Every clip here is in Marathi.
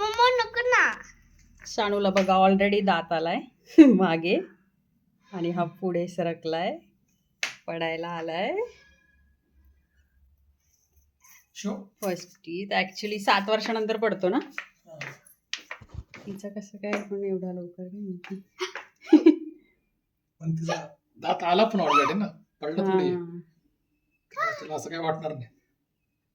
मम्मा नको ना. शाणूला बघा ऑलरेडी दात आलाय. मागे. आणि हा पुढे सरकलाय. पडायला आलाय. शो. फर्स्ट टीथ ऍक्च्युली सात वर्षानंतर पडतो ना? तिचं कसं काय पण एवढा लवकर नाही माहिती. पण तिचा दात आला पण ऑलरेडी ना? पडलं थोडी हा. तुला असं काय वाटणार नाही.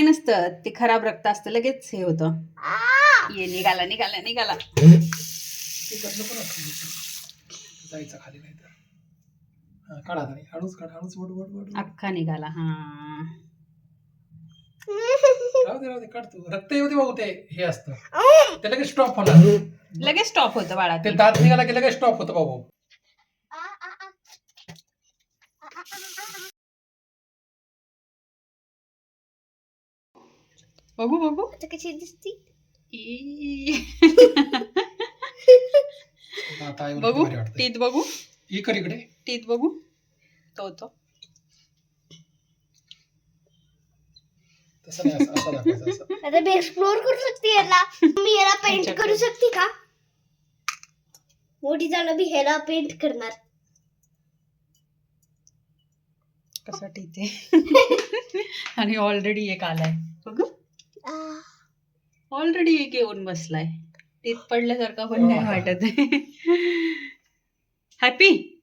काय नसतं. ते खराब रक्त असतं लगेच हे होतं. ये निघाला निघाला निघाला. जायचं खाली नाही तर. काढा आता हळूच काढ हळूच वड वड वड वड. अख्खा निघाला हा. राहू दे राहू रक्त येऊ दे बघू ते हे असतं. ते लगेच स्टॉप होणार. लगेच स्टॉप होतं बाळा ते ते. दात निघाला की लगेच स्टॉप होतं बाबू कशी दिसती ई. आता आई बघू. टीत बघू कर इकडे टीत बघू तो तो तसं नाही असं असं दाखवायचं आता मी एक्सप्लोर करू शकते याला मी याला पेंट करू. शकते का मोठी झालं मी ह्याला पेंट करणार कसा टीत आहे आणि ऑलरेडी एक आलाय बघू ऑलरेडी एक येऊन बसलाय. टीत पडल्यासारखा पण नाही वाटत. हॅपी.